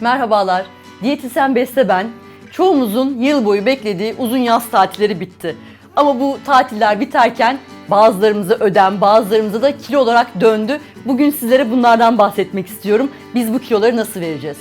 Merhabalar, diyetisyen Beste ben. Çoğumuzun yıl boyu beklediği uzun yaz tatilleri bitti. Ama bu tatiller biterken bazılarımıza ödem, bazılarımıza da kilo olarak döndü. Bugün sizlere bunlardan bahsetmek istiyorum. Biz bu kiloları nasıl vereceğiz?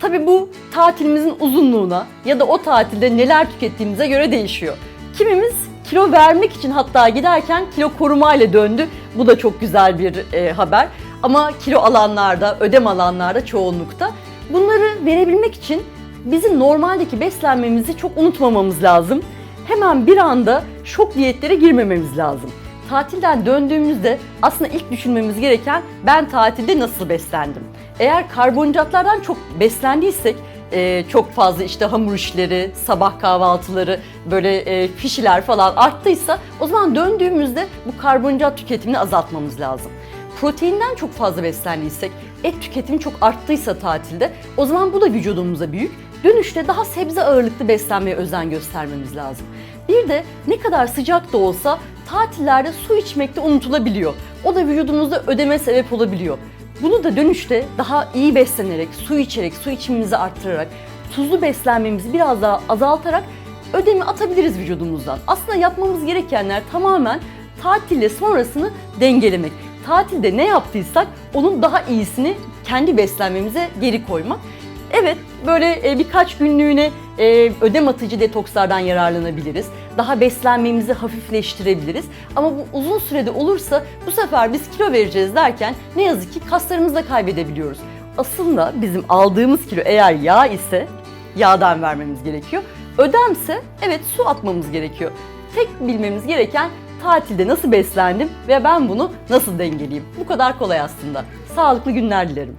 Tabii bu tatilimizin uzunluğuna ya da o tatilde neler tükettiğimize göre değişiyor. Kimimiz kilo vermek için hatta giderken kilo koruma ile döndü. Bu da çok güzel bir e, haber. Ama kilo alanlarda, ödem alanlarda çoğunlukta. Bunları verebilmek için bizim normaldeki beslenmemizi çok unutmamamız lazım. Hemen bir anda şok diyetlere girmememiz lazım. Tatilden döndüğümüzde aslında ilk düşünmemiz gereken ben tatilde nasıl beslendim? Eğer karbonhidratlardan çok beslendiysek e, çok fazla işte hamur işleri, sabah kahvaltıları, böyle e, pişiler falan arttıysa o zaman döndüğümüzde bu karbonhidrat tüketimini azaltmamız lazım. Proteinden çok fazla beslendiysek, et tüketimi çok arttıysa tatilde o zaman bu da vücudumuza büyük. Dönüşte daha sebze ağırlıklı beslenmeye özen göstermemiz lazım. Bir de ne kadar sıcak da olsa tatillerde su içmek de unutulabiliyor. O da vücudumuzda ödeme sebep olabiliyor. Bunu da dönüşte daha iyi beslenerek, su içerek, su içimimizi arttırarak, tuzlu beslenmemizi biraz daha azaltarak ödemi atabiliriz vücudumuzdan. Aslında yapmamız gerekenler tamamen tatille sonrasını dengelemek. Tatilde ne yaptıysak onun daha iyisini kendi beslenmemize geri koymak. Evet, böyle e, birkaç günlüğüne e, ödem atıcı detokslardan yararlanabiliriz. Daha beslenmemizi hafifleştirebiliriz. Ama bu uzun sürede olursa bu sefer biz kilo vereceğiz derken ne yazık ki kaslarımızı da kaybedebiliyoruz. Aslında bizim aldığımız kilo eğer yağ ise yağdan vermemiz gerekiyor. Ödemse evet su atmamız gerekiyor. Tek bilmemiz gereken tatilde nasıl beslendim ve ben bunu nasıl dengeleyeyim. Bu kadar kolay aslında. Sağlıklı günler dilerim.